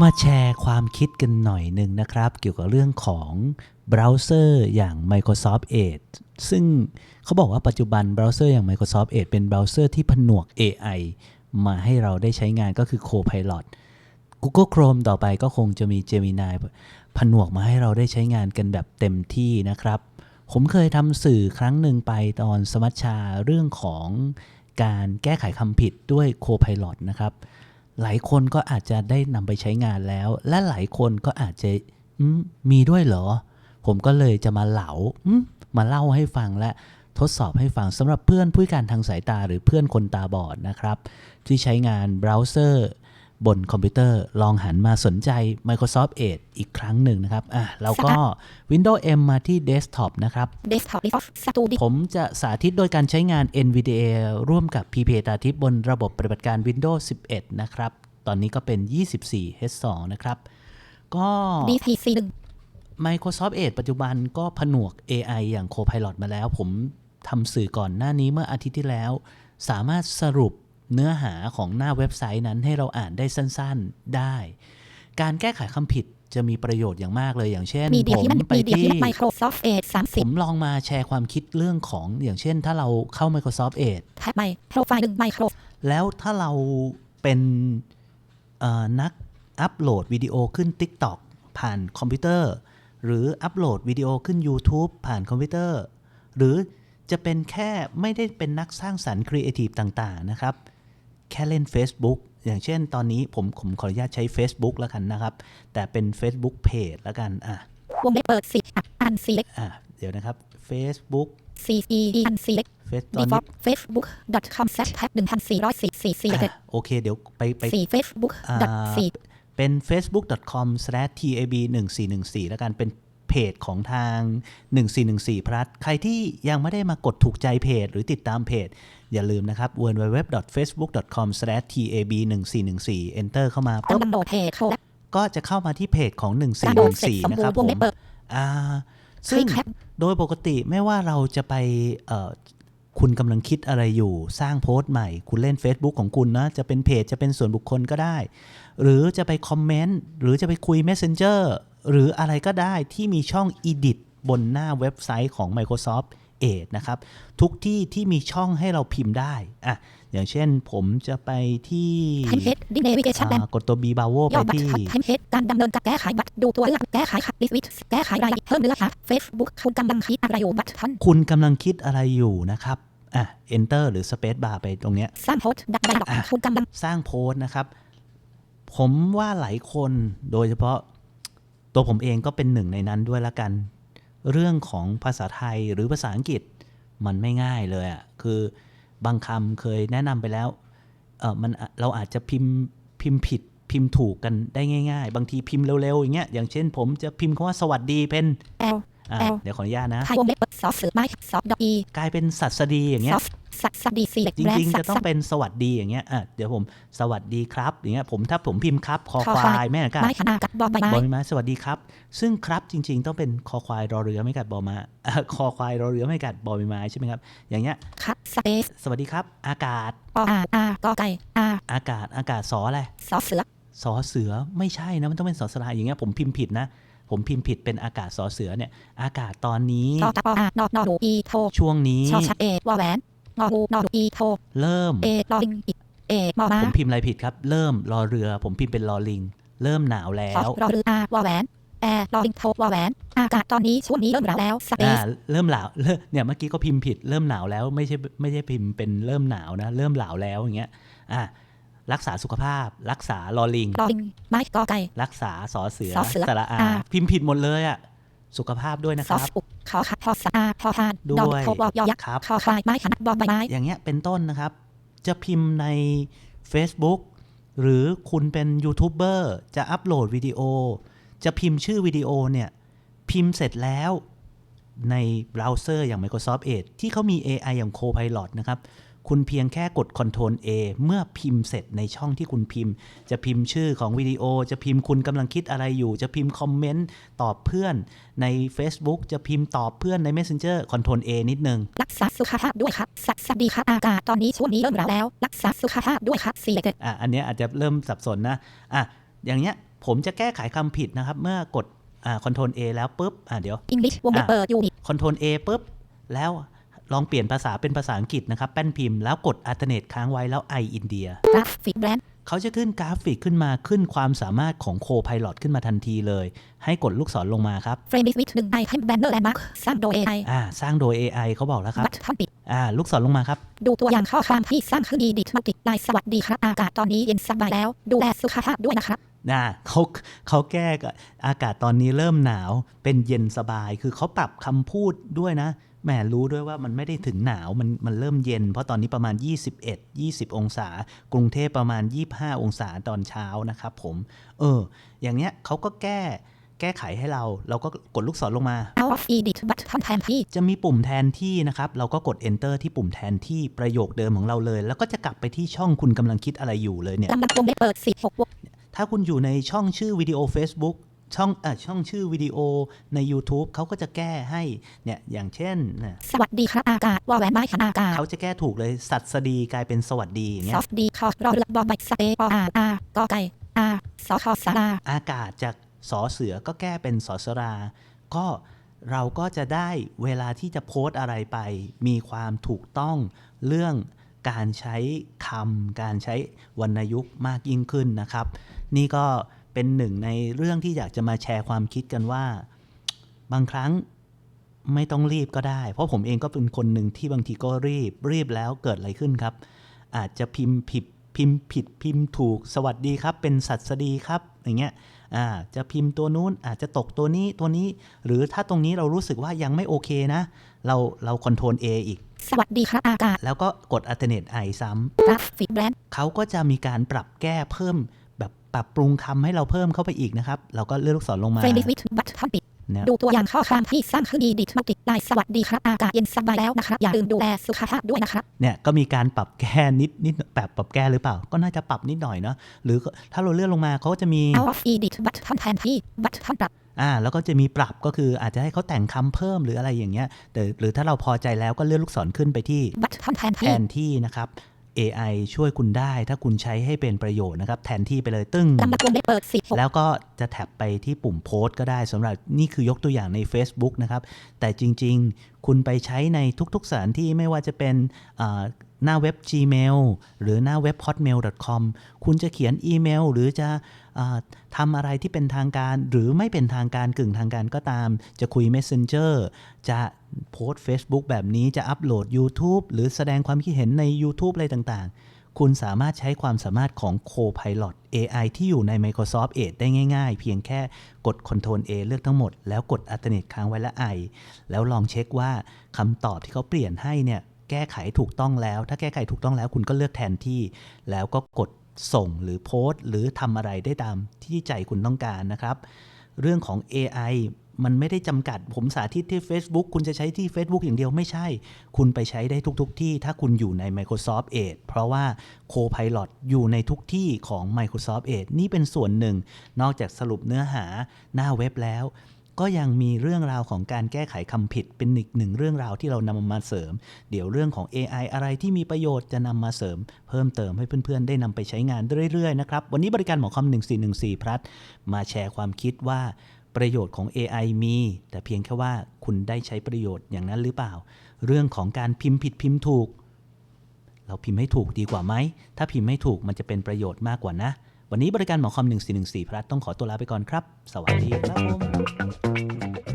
มาแชร์ความคิดกันหน่อยหนึ่งนะครับ เกี่ยวกับเรื่องของเบราว์เซอร์อย่าง Microsoft Edge ซึ่งเขาบอกว่าปัจจุบันเบราว์เซอร์อย่าง Microsoft Edge เป็นเบราว์เซอร์ที่ผนวก AI มาให้เราได้ใช้งานก็คือ Copilot Google Chrome ต่อไปก็คงจะมี Gemini ผนวกมาให้เราได้ใช้งานกันแบบเต็มที่นะครับ ผมเคยทำสื่อครั้งหนึ่งไปตอนสมัชชาเรื่องของการแก้ไขคำผิดด้วย Copilot นะครับ หลายคนก็อาจจะได้นำไปใช้งานแล้ว และหลายคนก็อาจจะมมีด้วยเหรอ ผมก็เลยจะมาเหลามมาเล่าให้ฟังและทดสอบให้ฟังสำหรับเพื่อนผู้การทางสายตาหรือเพื่อนคนตาบอดนะครับ ที่ใช้งานเบราว์เซอร์ บนคอมพิวเตอร์ลองหันมาสนใจ Microsoft Edge อีกครั้งหนึ่งนะครับอะเราก็ Windows M มาที่ Desktop นะครับ Desktop Resource Studio ผมจะสาธิตโดยการใช้งาน NVDA ร่วมกับ PP ตาทิพย์บนระบบปฏิบัติการ Windows 11 นะครับ ตอนนี้ก็เป็น 24H2 นะครับ ก็ DPC Microsoft Edge ปัจจุบันก็ผนวก AI อย่าง Copilot มาแล้ว ผมทำสื่อก่อนหน้านี้เมื่ออาทิตย์ที่แล้ว สามารถสรุป เนื้อหาของหน้าเว็บไซต์นั้นให้เราอ่านได้สั้นๆได้ การแก้ไขคำผิดจะมีประโยชน์อย่างมากเลยอย่างเช่น1 Media ผมที่มันไป Media ที่ที่ Microsoft Edge ผมลองมาแชร์ความคิดเรื่องของอย่างเช่น ถ้าเราเข้า Microsoft Edge 30แท็บใหม่ Profile 1 Micro แล้วถ้าเราเป็นเอ่อนักอัปโหลดวิดีโอขึ้น TikTok ผ่านคอมพิวเตอร์ หรืออัปโหลดวิดีโอขึ้น YouTube ผ่านคอมพิวเตอร์ หรือจะเป็นแค่ไม่ได้เป็นนักสร้างสรรค์ครีเอทีฟต่าง ๆ นะครับ แค่เล่น Facebook อย่างเช่นตอนนี้ผมผมขออนุญาตใช้ Facebook แล้วกันนะครับ แต่เป็น Facebook Page แล้วกันอะวงเล็บเปิดสิอัน select อะเดี๋ยวนะครับ Facebook C E E อัน select Face ตอนนี้ default facebook.com slash tab 1444 select อะโอเคเดี๋ยวไปไป4 facebook อ่า dot 4เป็น facebook.com/tab1414 แล้วกันเป็น เพจของทาง 1414พลัสใครที่ยังไม่ได้มากดถูกใจเพจ หรือติดตามเพจ อย่าลืมนะครับ www.facebook.com/tab1414 enter เข้ามาต้อปุ๊งบดำโหลดเพจโชว์และก็จะเข้ามาที่เพจของการโหลดเสร็จส1414มนะบูครรับณ์ผวงมเล็บเปิดอ่าคลิซึ่งกครับโดยปกติไม่ว่าเราจะไปเอ่อคุณกำลังคิดอะไรอยู่สร้างโพสต์ใหม่ คุณเล่น Facebook ของคุณนะ จะเป็นเพจจะเป็นส่วนบุคคลก็ได้ หรือจะไปคอมเมนต์ หรือจะไปคุย Messenger หรืออะไรก็ได้ที่มีช่อง Edit บนหน้าเว็บไซต์ของ Microsoft Edge นะครับทุกที่ที่มีช่องให้เราพิมพ์ได้อะอย่างเช่นผมจะไปที่ไทม์เฮดดิเนวิเกชันแดนอ่ากดตัว B b a v o ย่ไปอบัตที่รไทม์เฮดการดำเนินการแก้ไขบัตรดูตัวเลือกแก้ไขขัดลิสวิตแก้ไขรายละเอียดเพิ่มเนื้อหา Facebook คุณกำลังคิดอะไรอยู่บัตรทันคุณกำลังคิดอะไรอยู่นะครับอะ Enter หรือ Space Bar ไปตรงเนี้ยสร้างโพสต์ดักไดดอกคุณกำลังสร้างโพสต์นะครับ ผมว่าหลายคนโดยเฉพาะ ตัวผมเองก็เป็นหนึ่งในนั้นด้วยละกัน เรื่องของภาษาไทยหรือภาษาอังกฤษมันไม่ง่ายเลยอะ่ะคือบางคำเคยแนะนำไปแล้วเออมันเราอาจจะพิมพ์พิมพ์ผิดพิมพ์ถูกกันได้ง่ายๆ บางทีพิมพ์เร็วๆ อย่างเงี้ยอย่างเช่นผมจะพิมพ์คำว่าสวัสดีเป็น L อะ L เดี๋ยวขออนุญาตนะไทยวงเล็บเปิดซอสสื่อไม้ซอสดอกอีกลายเป็นสัตสดีอย่างเงี้ซยอ สสัตสัตดีซีเล็กจริงๆจะต้องเป็นสวัสดีอย่างเงี้ยอะเดี๋ยวผมสวัสดีครับอย่างเงี้ยผมถ้าผมพิมพ์ครับคอควายแม่กัดไม้ขนาดกัดบอลใบไม้บอลไม้สวัสดีครับ ซึ่งครับจริง ๆ ต้องเป็นคอควายรอเรือไม่กัดบอมาอะคอควายรอเรือไม่กัดบอใบไม้ใช่ไหมครับอย่างเงี้ยคัดสเปซสวัสดีครับ อากาศปออาอากอไก่อาอากาศอากาศสออะไรซอสเสือสอเสือไม่ใช่นะมันต้องเป็นสอสลาอย่างเงี้ยผมพิมพ์ผิดนะผมพิมพ์ผิดเป็นอากาศสอเสือเนี่ย อากาศตอนนี้ตอตาปออานอนอดูอีโทช่วงนี้ชอชัดเอวอแหวน งองูนอดูอีโทเริ่มเอลอลิงอีเอมอมาผมพิมพ์อะไรผิดครับ เริ่มรอเรือ ผมพิมพ์เป็นรอลิง เริ่มหนาวแล้ซอวสรอรืออาวอแหวนแอลอลิงโทวอแหวนอากาศตอนนี้ช่วงนี้เริ่มหนาวแล้วสเปอ่าซเริ่มหนาวเริ่มเนี่ยเมื่อกี้ก็พิมพ์ผิดเริ่มหนาวแล้วไม่ใช่ไม่ใช่พิมพ์เป็นเริ่มหนาวนะ เริ่มหนาวแล้วอย่างเงี้ยอะรักษาสุขภาพ รักษาลอลิงลอลิงไม้กอไก่รักษาสอเสือสอเสือสระอาอ่าพิมพ์ผิดหมดเลยอะ สุขภาพด้วยนะซคอรัสบอุกขอขัดพอสอาพอทานด้วยดอกโทวอยอยักษ์ครับคอควายไม้ขนาดบอลใบไม้อย่างเงี้ยเป็นต้นนะครับ จะพิมพ์ใน Facebook หรือคุณเป็นยูทูบเบอร์จะอัปโหลดวิดีโอ จะพิมพ์ชื่อวิดีโอเนี่ย พิมพ์เสร็จแล้วในเบราว์เซอร์อย่าง Microsoft Edge ที่เขามี AI อย่าง Copilot นะครับ คุณเพียงแค่กด Ctrl A เมื่อพิมพ์เสร็จในช่องที่คุณพิมพ์ จะพิมพ์ชื่อของวิดีโอ จะพิมพ์คุณกำลังคิดอะไรอยู่ จะพิมพ์คอมเมนต์ตอบเพื่อนใน Facebook จะพิมพ์ตอบเพื่อนใน Messenger Ctrl A นิดนึง รักษาสุขภาพด้วยครับสัตว์สวัสดีครับอากาศตอนนี้ช่วงนี้เริ่มหนาวแล้ว รักษาสุขภาพด้วยครับ selected อะอันเนี้ยอาจจะเริ่มสับสนนะอะอย่างเงี้ยผมจะแก้ไขคำผิดนะครับ เมื่อกดอ่า Ctrl A แล้วปุ๊บอ่าเดี๋ยว English วงเล็บอะเปิดยูนิต Ctrl A ปุ๊บแล้ว ลองเปลี่ยนภาษาเป็นภาษาอังกฤษนะครับ แป้นพิมพ์แล้วกด alternate ค้างไว้แล้ว I India กราฟิกแบรนด์เขาจะขึ้นกราฟิกขึ้นมาขึ้นความสามารถของ Co-Pilot ขึ้นมาทันทีเลยให้กดลูกศรลงมาครับเฟรมดิสวิตหนึ่งไอให้แบนเนอร์แลนด์มาร์คสร้างโดย AI อ่าสร้างโดย AI เขาบอกแล้วครับบัตรท่านปิดอ่าลูกศรลงมาครับ ดูตัวอย่างข้อความที่สร้างขึ้นดีดิทมัลติไลน์สวัสดีครับอากาศตอนนี้เย็นสบายแล้ว ดูแลสุขภาพด้วยนะครับนะเขาเขาแก้กับอากาศตอนนี้เริ่มหนาวเป็นเย็นสบาย คือเขาปรับคำพูดด้วยนะแหมรู้ด้วยว่ามันไม่ได้ถึงหนาวมันมันเริ่มเย็น เพราะตอนนี้ประมาณ 21 20 องศา กรุงเทพประมาณ 25 องศาตอนเช้านะครับผม เออ อย่างเนี้ยเขาก็แก้ แก้ไขให้เรา เราก็กดลูกศรลงมา out of edit บัตรท่านแทนที่ จะมีปุ่มแทนที่นะครับ เราก็กด enter ที่ปุ่มแทนที่ประโยคเดิมของเราเลย แล้วก็จะกลับไปที่ช่องคุณกำลังคิดอะไรอยู่เลยเนี่ยลำดับวงเล็บเปิดสิบหกวงถ้าคุณอยู่ในช่องชื่อวิดีโอ Facebook ช่องอะช่องชื่อวิดีโอใน YouTube เขาก็จะแก้ให้เนี่ยอย่างเช่นนะสวัสดีครับอากาศวอแหวนไม้ขันอากาศเขาจะแก้ถูกเลยสัตสดีกลายเป็นสวัสดีอย่างเงี้ซยอฟดีคอร์รอเรือบอใบสเตปออาร์อากอไก่อาสอคอสาราอากาศจาก สอเสือก็แก้เป็นสอสรา ก็เราก็จะได้เวลาที่จะโพสต์อะไรไป มีความถูกต้องเรื่องการใช้คำการใช้วรรณยุกต์มากยิ่งขึ้นนะครับ นี่ก็เป็นหนึ่งในเรื่องที่อยากจะมาแชร์ความคิดกันว่า บางครั้งไม่ต้องรีบก็ได้ เพราะผมเองก็เป็นคนหนึ่งที่บางทีก็รีบรีบแล้วเกิดอะไรขึ้นครับ อาจจะพิมพ์ผิด พิมพ์ผิดพิมพ์ถูกสวัสดีครับ เป็นสัตสดีครับอย่างเงี้ยอ่าจะพิมพ์ตัวนู้นอาจจะตกตัวนี้ตัวนี้ หรือถ้าตรงนี้เรารู้สึกว่ายังไม่โอเคนะ เราเราคอนโทรล A อีก สวัสดีครับอากาศ แล้วก็กด alternate I ซ้ำกราฟิกแบรนด์เขาก็จะมีการปรับแก้เพิ่มแบบปรับปรุงคำให้เราเพิ่มเข้าไปอีกนะครับ เราก็เลื่อนลูกศรลงมาเฟรมดิสวิตบัตรท่านปิดเนี่ย ดูตัวอย่างข้อความที่สร้างขึ้นดีดิทมัลติไลน์สวัสดีครับ อากาศเย็นสบายแล้วนะครับ อย่าลืมดูแลสุขภาพด้วยนะครับ เนี่ยก็มีการปรับแก้นิดนิดแบบปรับแก้หรือเปล่า ก็น่าจะปรับนิดหน่อยเนาะหรือถ้าเราเลื่อนลงมาเขาก็จะมี out of edit บัตรท่านแทนที่บัตรท่านปรับอ่าแล้วก็จะมีปรับก็คืออาจจะให้เขาแต่งคำเพิ่มหรืออะไรอย่างเงี้ยแต่หรือถ้าเราพอใจแล้วก็เลื่อนลูกศรขึ้นไปที่บัตรท่านแทนแทที่นที่นะครับ AI ช่วยคุณได้ ถ้าคุณใช้ให้เป็นประโยชน์นะครับ แทนที่ไปเลยตึ้งลำดับวงเล็บเปิดสิบหกแล้วก็จะแท็บไปที่ปุ่มโพสต์ก็ได้สำหรับนี่คือยกตัวอย่างใน Facebook นะครับ แต่จริง ๆ คุณไปใช้ในทุกๆสถานที่ไม่ว่าจะเป็นอ่าหน้าเว็บ Gmail หรือหน้าเว็บ hotmail.com คุณจะเขียนอีเมล หรือจะอ่าทำอะไรที่เป็นทางการ หรือไม่เป็นทางการกึ่งทางการก็ตาม จะคุย Messenger จะ โพสต์ Facebook แบบนี้จะอัปโหลด YouTube หรือแสดงความคิดเห็นใน YouTube อะไรต่างๆ คุณสามารถใช้ความสามารถของ Copilot AI ที่อยู่ใน Microsoft Edge ได้ง่ายๆ เพียงแค่กด Ctrl A เลือกทั้งหมด แล้วกด Alternate ค้างไว้และ I แล้วลองเช็คว่าคำตอบที่เขาเปลี่ยนให้เนี่ยแก้ไขถูกต้องแล้ว ถ้าแก้ไขถูกต้องแล้วคุณก็เลือกแทนที่ แล้วก็กดส่งหรือโพสต์ หรือทำอะไรได้ตามที่ใจคุณต้องการนะครับ เรื่องของ AI มันไม่ได้จำกัดผมสาธิตที่ Facebook คุณจะใช้ที่ Facebook อย่างเดียวไม่ใช่ คุณไปใช้ได้ทุกๆทที่ ถ้าคุณอยู่ใน Microsoft Edge เพราะว่า Copilot อยู่ในทุกที่ของ Microsoft Edge นี่เป็นส่วนหนึ่ง นอกจากสรุปเนื้อหาหน้าเว็บแล้ว ก็ยังมีเรื่องราวของการแก้ไขคำผิดเป็นอีกหนึ่งเรื่องราวที่เรานำมาเสริม เดี๋ยวเรื่องของ AI อะไรที่มีประโยชน์จะนำมาเสริม เพิ่มเติมให้เพื่อนๆ ได้นำไปใช้งานเรื่อยๆนะครับ วันนี้บริการหมอคอม1414 พลัดมาแชร์ความคิดว่าประโยชน์ของ AI มี แต่เพียงแค่ว่าคุณได้ใช้ประโยชน์อย่างนั้นหรือเปล่า เรื่องของการพิมพ์ผิดพิมพ์ถูก เราพิมพ์ให้ถูกดีกว่าไหม ถ้าพิมพ์ไม่ถูกมันจะเป็นประโยชน์มากกว่านะ วันนี้บริการหมอคอม1414พลัดต้องขอตัวลาไปก่อนครับ สวัสดีครับผม